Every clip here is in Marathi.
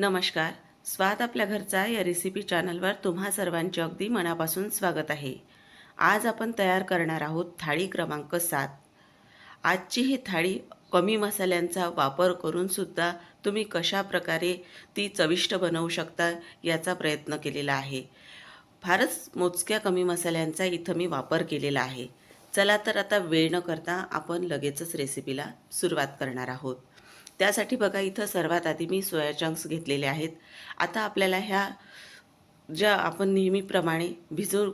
नमस्कार. स्वाद आपल्या घरचा या रेसिपी चॅनलवर तुम्हा सर्वांचे अगदी मनापासून स्वागत आहे. आज आपण तयार करणार आहोत थाळी क्रमांक सात. आजची ही थाळी कमी मसाल्यांचा वापर करूनसुद्धा तुम्ही कशा प्रकारे ती चविष्ट बनवू शकता याचा प्रयत्न केलेला आहे. फारच मोजक्या कमी मसाल्यांचा इथं मी वापर केलेला आहे. चला तर आता वेळ न करता आपण लगेचच रेसिपीला सुरुवात करणार आहोत. त्यासाठी बघा इथं सर्वात आधी मी सोया चंक्स घेतलेले आहेत. आता आपल्याला ह्या ज्या आपण नेहमीप्रमाणे भिजू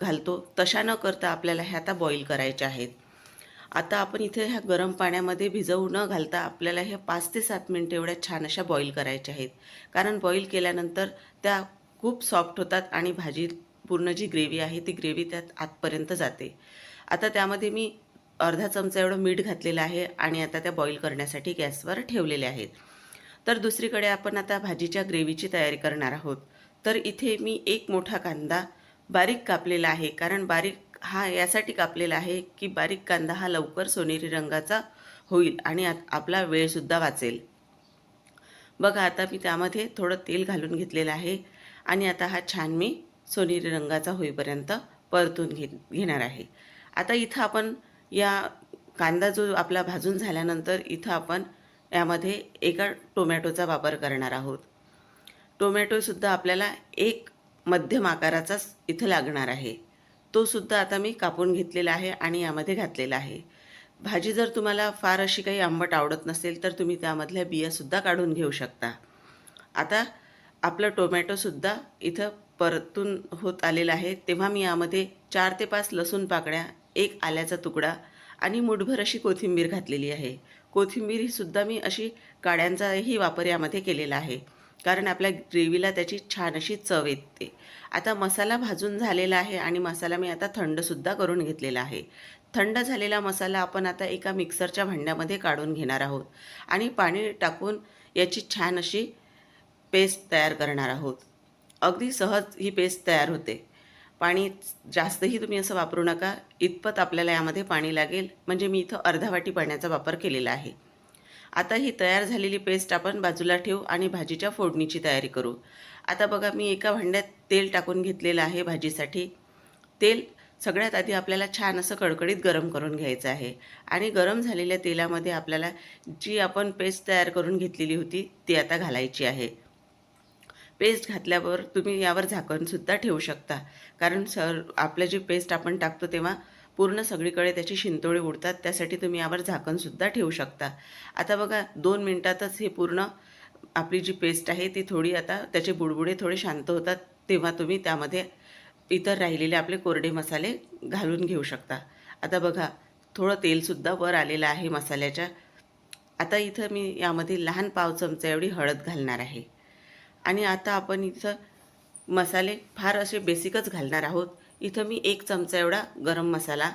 घालतो तशा न करता आपल्याला ह्या आता बॉईल करायच्या आहेत. आता आपण इथे ह्या गरम पाण्यामध्ये भिजवू न घालता आपल्याला ह्या पाच ते सात मिनटं एवढ्या छान अशा बॉईल करायच्या आहेत. कारण बॉईल केल्यानंतर त्या खूप सॉफ्ट होतात आणि भाजी पूर्ण जी ग्रेव्ही आहे ती ग्रेव्ही त्यात आतपर्यंत जाते. आता त्यामध्ये मी अर्धा चमचा एवढं मीठ घातलेलं आहे आणि आता त्या बॉईल करण्यासाठी गॅसवर ठेवलेले आहेत. तर दुसरीकडे आपण आता भाजीच्या ग्रेव्हीची तयारी करणार आहोत. तर इथे मी एक मोठा कांदा बारीक कापलेला आहे कारण बारीक हा यासाठी कापलेला आहे की बारीक कांदा हा लवकर सोनेरी रंगाचा होईल आणि आपला वेळसुद्धा वाचेल. बघा आता मी त्यामध्ये थोडं तेल घालून घेतलेलं आहे आणि आता हा छान मी सोनेरी रंगाचा होईपर्यंत परतून घे घेणार आहे. आता इथं आपण या कांदा जो आपला भाजून झाल्यानंतर इथं आपण यामध्ये एका टोमॅटोचा वापर करणार आहोत. टोमॅटोसुद्धा आपल्याला एक मध्यम आकाराचाच इथं लागणार आहे. तोसुद्धा आता मी कापून घेतलेला आहे आणि यामध्ये घातलेला आहे. भाजी जर तुम्हाला फार अशी काही आंबट आवडत नसेल तर तुम्ही त्यामधल्या बियासुद्धा काढून घेऊ शकता. आता आपलं टोमॅटोसुद्धा इथं परतून होत आलेलं आहे. तेव्हा मी यामध्ये चार ते पाच लसूण पाकळ्या एक आल्याचा तुकडा आणि मुठभर अशी कोथिंबीर घातलेली आहे. कोथिंबीर ही सुद्धा मी अशी काड्यांचाही वापर यामध्ये केलेला आहे. कारण आपल्या ग्रेव्हीला त्याची छान अशी चव येते. आता मसाला भाजून झालेला आहे आणि मसाला मी आता थंडसुद्धा करून घेतलेला आहे. थंड झालेला मसाला आपण आता एका मिक्सरच्या भांड्यामध्ये काढून घेणार आहोत आणि पाणी टाकून याची छान अशी पेस्ट तयार करणार आहोत. अगदी सहज ही पेस्ट तयार होते. पाणी जास्तही तुम्ही असं वापरू नका. इतपत आपल्याला यामध्ये पाणी लागेल. म्हणजे मी इथं अर्धा वाटी पाण्याचा वापर केलेला आहे. आता ही तयार झालेली पेस्ट आपण बाजूला ठेवू आणि भाजीच्या फोडणीची तयारी करू. आता बघा मी एका भांड्यात तेल टाकून घेतलेलं आहे भाजीसाठी. तेल सगळ्यात आधी आपल्याला छान असं कडकडीत गरम करून घ्यायचं आहे. आणि गरम झालेल्या तेलामध्ये आपल्याला जी आपण पेस्ट तयार करून घेतलेली होती ती आता घालायची आहे. पेस्ट घातल्यावर तुम्ही यावर झाकणसुद्धा ठेवू शकता. कारण सर आपलं जी पेस्ट आपण टाकतो तेव्हा पूर्ण सगळीकडे त्याची शिंतोळे उडतात त्यासाठी तुम्ही यावर झाकणसुद्धा ठेवू शकता. आता बघा दोन मिनटातच हे पूर्ण आपली जी पेस्ट आहे ती थोडी आता त्याचे बुडबुडे थोडे शांत होतात तेव्हा तुम्ही त्यामध्ये इतर राहिलेले आपले कोरडे मसाले घालून घेऊ शकता. आता बघा थोडं तेलसुद्धा वर आलेलं आहे मसाल्याच्या. आता इथं मी यामध्ये लहान पाव चमचा एवढी हळद घालणार आहे. आणि आता आपण इथं मसाले फार असे बेसिकच घालणार आहोत. इथं मी एक चमचा एवढा गरम मसाला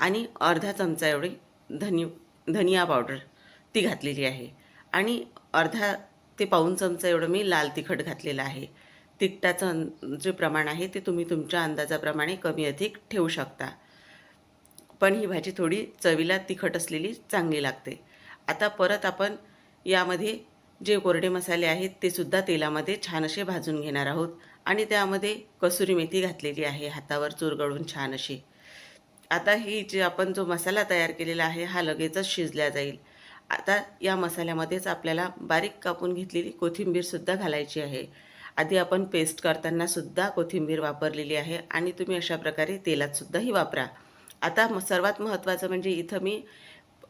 आणि अर्धा चमचा एवढी धनी धनिया पावडर ती घातलेली आहे. आणि अर्धा ते पाऊन चमचा एवढं मी लाल तिखट घातलेलं आहे. तिखटाचं जे प्रमाण आहे ते तुम्ही तुमच्या अंदाजाप्रमाणे कमी अधिक ठेवू शकता. पण ही भाजी थोडी चवीला तिखट असलेली चांगली लागते. आता परत आपण यामध्ये जे कोरडे मसाले आहेत ते सुद्धा तेलामध्ये छान असे भाजून घेणार आहोत. आणि त्यामध्ये कसुरी मेथी घातलेली आहे हातावर चुरगळून छान अशी आता ही जे आपण जो मसाला तयार केलेला आहे हा लगेचच शिजल्या जाईल. आता या मसाल्यामध्येच आपल्याला बारीक कापून घेतलेली कोथिंबीरसुद्धा घालायची आहे. आधी आपण पेस्ट करतानासुद्धा कोथिंबीर वापरलेली आहे आणि तुम्ही अशा प्रकारे तेलातसुद्धाही वापरा. आता म सर्वात महत्त्वाचं म्हणजे इथं मी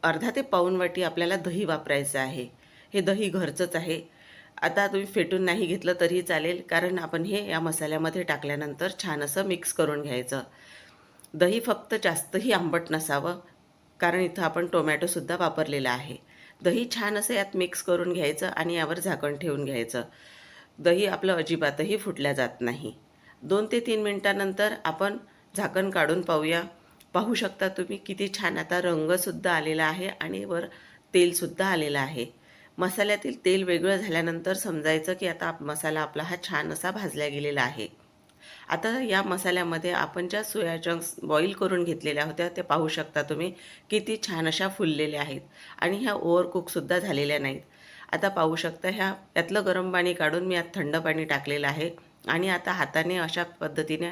अर्धा ते पाऊण वाटी आपल्याला दही वापरायचं आहे. हे दही घरचंच आहे. आता तुम्ही फेटून नाही घेतलं तरीही चालेल कारण आपण हे या मसाल्यामध्ये टाकल्यानंतर छान असं मिक्स करून घ्यायचं. दही फक्त जास्तही आंबट नसावं कारण इथं आपण टोमॅटोसुद्धा वापरलेला आहे. दही छान असं यात मिक्स करून घ्यायचं आणि यावर झाकण ठेवून घ्यायचं. दही आपलं अजिबातही फुटल्या जात नाही. दोन ते तीन मिनटानंतर आपण झाकण काढून पाहूया. पाहू शकता तुम्ही किती छान आता रंगसुद्धा आलेला आहे आणि वर तेलसुद्धा आलेलं आहे. मसाल्यातील तेल वेगळं झाल्यानंतर समजायचं की आता मसाला आपला हा छान असा भाजला गेलेला आहे. आता या मसाल्यामध्ये आपण ज्या सोया चंक्स बॉईल करून घेतलेल्या होत्या त्या पाहू शकता तुम्ही. किती छान अशा फुललेल्या आहेत. आणि ह्या ओव्हरकुकसुद्धा झालेल्या नाहीत. आता पाहू शकता ह्या यातलं गरम पाणी काढून मी यात थंड पाणी टाकलेलं आहे. आणि आता हाताने अशा पद्धतीने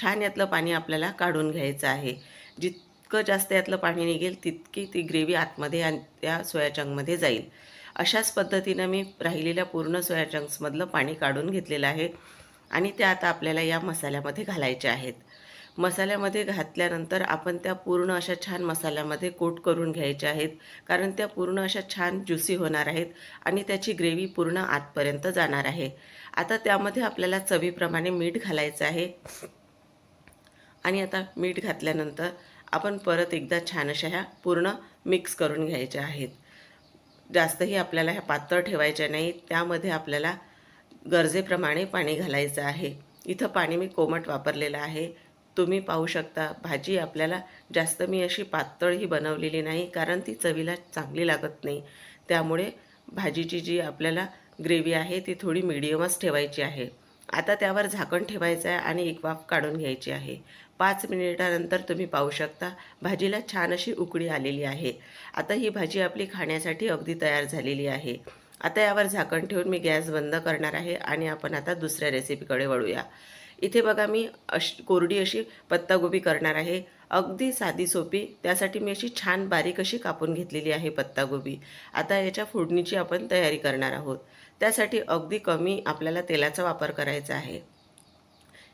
छान यातलं पाणी आपल्याला काढून घ्यायचं आहे. जितकं जास्त यातलं पाणी निघेल तितकी ती ग्रेव्ही आतमध्ये आणि त्या सोया चंकमध्ये जाईल. अशाच पद्धतीनं मी राहिलेल्या पूर्ण सोया चंक्समधलं पाणी काढून घेतलेलं आहे आणि त्या आता आपल्याला या मसाल्यामध्ये घालायच्या आहेत. मसाल्यामध्ये घातल्यानंतर आपण त्या पूर्ण अशा छान मसाल्यामध्ये कोट करून घ्यायच्या आहेत कारण त्या पूर्ण अशा छान ज्युसी होणार आहेत आणि त्याची ग्रेव्ही पूर्ण आतपर्यंत जाणार आहे. आता त्यामध्ये आपल्याला चवीप्रमाणे मीठ घालायचं आहे. आणि आता मीठ घातल्यानंतर आपण परत एकदा छान अशा ह्या पूर्ण मिक्स करून घ्यायच्या आहेत. जास्तही आपल्याला ह्या पातळ ठेवायच्या नाही. त्यामध्ये आपल्याला गरजेप्रमाणे पाणी घालायचं आहे. इथं पाणी मी कोमट वापरलेलं आहे. तुम्ही पाहू शकता भाजी आपल्याला जास्त मी अशी पातळ ही बनवलेली नाही कारण ती चवीला चांगली लागत नाही. त्यामुळे भाजीची जी आपल्याला ग्रेव्ही आहे ती थोडी मिडियमच ठेवायची आहे. आता त्यावर झाकण ठेवायचं आहे आणि एक वाफ काढून घ्यायची आहे. पाच मिनिटानंतर तुम्ही पाहू शकता भाजीला छान अशी उकळी आलेली आहे. आता ही भाजी आपली खाण्यासाठी अगदी तयार झालेली आहे. आता यावर झाकण ठेवून मी गॅस बंद करणार आहे आणि आपण आता दुसऱ्या रेसिपीकडे वळूया. इथे बघा मी अशी कोरडी अशी पत्तागोबी करणार आहे. अगदी साधी सोपी त्यासाठी मी अशी छान बारीक अशी कापून घेतलेली आहे पत्तागोबी. आता याच्या फोडणीची आपण तयारी करणार आहोत. त्यासाठी अगदी कमी आपल्याला तेलाचा वापर करायचा आहे.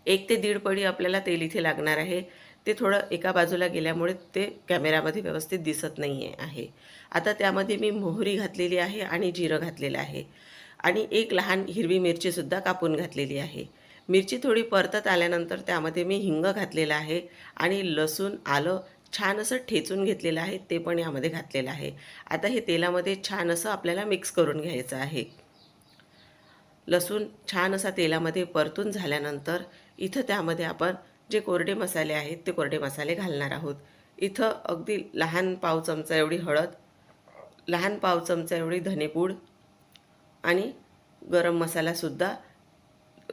एक ते दीड पडी आपल्याला तेल इथे लागणार आहे. ते थोडं एका बाजूला गेल्यामुळे ते कॅमेरामध्ये व्यवस्थित दिसत नाही आहे. आता त्यामध्ये मी मोहरी घातलेली आहे आणि जिरं घातलेलं आहे. आणि एक लहान हिरवी मिरचीसुद्धा कापून घातलेली आहे. मिरची थोडी परतत आल्यानंतर त्यामध्ये मी हिंग घातलेलं आहे आणि लसूण आलं छान असं ठेचून घेतलेलं आहे. ते पण यामध्ये घातलेलं आहे. आता हे तेलामध्ये छान असं आपल्याला मिक्स करून घ्यायचं आहे. लसूण छान असा तेलामध्ये परतून झाल्यानंतर इथं त्यामध्ये आपण जे कोरडे मसाले आहेत ते कोरडे मसाले घालणार आहोत. इथं अगदी लहान पाव चमचा एवढी हळद लहान पाव चमचा एवढी धनेपूड आणि गरम मसालासुद्धा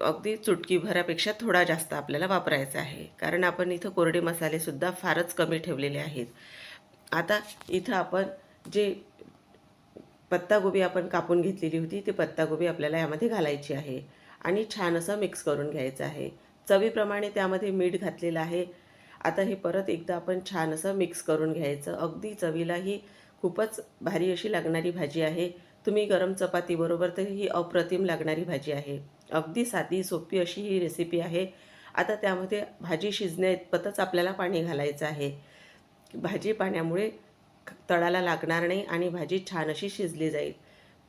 अगदी चुटकीभरापेक्षा थोडा जास्त आपल्याला वापरायचा आहे. कारण आपण इथं कोरडे मसालेसुद्धा फारच कमी ठेवलेले आहेत. आता इथं आपण जे पत्तागोबी आपण कापून घेतलेली होती ती पत्तागोबी आपल्याला यामध्ये घालायची आहे. आणि छान असं मिक्स करून घ्यायचं आहे. चवीप्रमाणे त्यामध्ये मीठ घातलेलं आहे. आता हे परत एकदा आपण छान असं मिक्स करून घ्यायचं. अगदी चवीला ही खूपच भारी अशी लागणारी भाजी आहे. तुम्ही गरम चपातीबरोबर तर ही अप्रतिम लागणारी भाजी आहे. अगदी साधी सोपी अशी ही रेसिपी आहे. आता त्यामध्ये भाजी शिजण्याइतपतच आपल्याला पाणी घालायचं आहे. भाजी पाण्यामुळे तळाला लागणार नाही आणि भाजी छान अशी शिजली जाईल.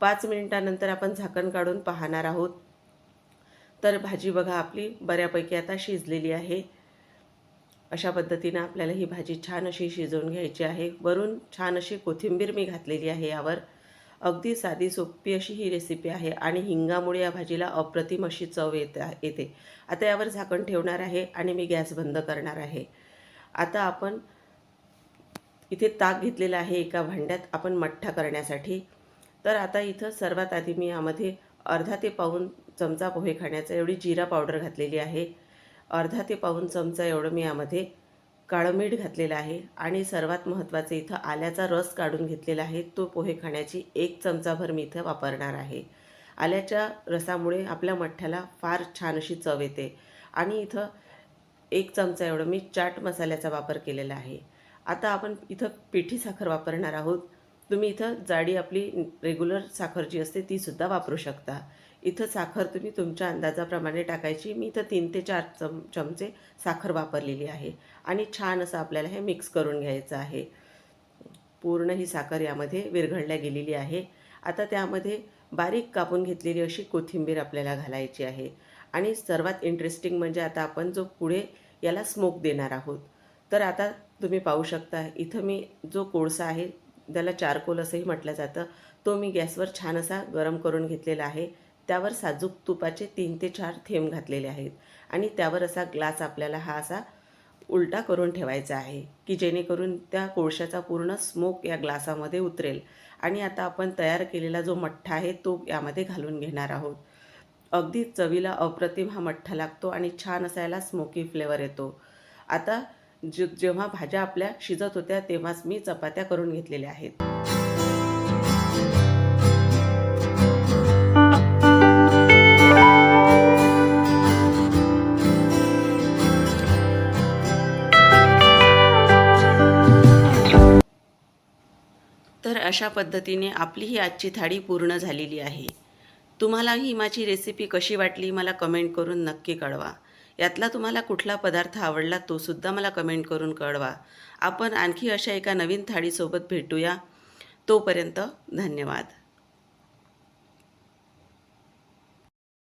पाच मिनिटानंतर आपण झाकण काढून पाहणार आहोत. तर भाजी बघा आपली बऱ्यापैकी आता शिजलेली आहे. अशा पद्धतीनं आपल्याला ही भाजी छान अशी शिजवून घ्यायची आहे. वरून छान अशी कोथिंबीर मी घातलेली आहे यावर. अगदी साधी सोपी अशी ही रेसिपी आहे आणि हिंगामुळे या भाजीला अप्रतिम अशी चव येत येते. आता यावर झाकण ठेवणार आहे आणि मी गॅस बंद करणार आहे. आता आपण इथे ताक घेतलेला आहे एका भांड्यात आपण मठ्ठा करण्यासाठी. तर आता इथं सर्वात आधी मी यामध्ये अर्धा ते पाऊन चमचा पोहे खाण्याचा एवढी जिरा पावडर घातलेली आहे. अर्धा ते पाऊन चमचा एवढं मी यामध्ये काळं मीठ घातलेलं आहे आणि सर्वात महत्त्वाचं इथं आल्याचा रस काढून घेतलेला आहे. तो पोहे खाण्याची एक चमचाभर मी इथं वापरणार आहे. आल्याच्या रसामुळे आपल्या मठ्ठ्याला फार छान अशी चव येते. आणि इथं एक चमचा एवढं मी चाट मसाल्याचा वापर केलेला आहे. आता आपण इथं पिठी साखर वापरणार आहोत. तुम्ही इथं जाडी आपली रेग्युलर साखर जी असते तीसुद्धा वापरू शकता. इथं साखर तुम्ही तुमच्या अंदाजाप्रमाणे टाकायची. मी इथं तीन ते चार चम चमचे साखर वापरलेली आहे. आणि छान असं आपल्याला हे मिक्स करून घ्यायचं आहे. पूर्ण ही साखर यामध्ये विरघळल्या गेलेली आहे. आता त्यामध्ये बारीक कापून घेतलेली अशी कोथिंबीर आपल्याला घालायची आहे. आणि सर्वात इंटरेस्टिंग म्हणजे आता आपण जो पुढे याला स्मोक देणार आहोत. तर आता तुम्ही पाहू शकता इथं मी जो कोळसा आहे त्याला चारकोल असंही म्हटलं जातं तो मी गॅसवर छान असा गरम करून घेतलेला आहे. त्यावर साजूक तुपाचे तीन ते चार थेंब घातलेले आहेत आणि त्यावर असा ग्लास आपल्याला हा असा उलटा करून ठेवायचा आहे की जेणेकरून त्या कोळशाचा पूर्ण स्मोक या ग्लासामध्ये उतरेल. आणि आता आपण तयार केलेला जो मठ्ठा आहे तो यामध्ये घालून घेणार आहोत. अगदी चवीला अप्रतिम हा मठ्ठा लागतो आणि छान असा याला स्मोकी फ्लेवर येतो. आता जे जेव्हा भाज्या आपल्या शिजत होत्या तेव्हाच मी चपात्या करून घेतलेल्या आहेत. तर अशा पद्धतीने आपली ही आजची थाळी पूर्ण झालेली आहे. तुम्हाला ही माझी रेसिपी कशी वाटली मला कमेंट करून नक्की कळवा. यातला तुम्हाला कुठला पदार्थ आवडला तो सुद्धा मला कमेंट करून कळवा. आपण आणखी अशा एका नवीन थाळीसोबत भेटूया. तोपर्यंत धन्यवाद.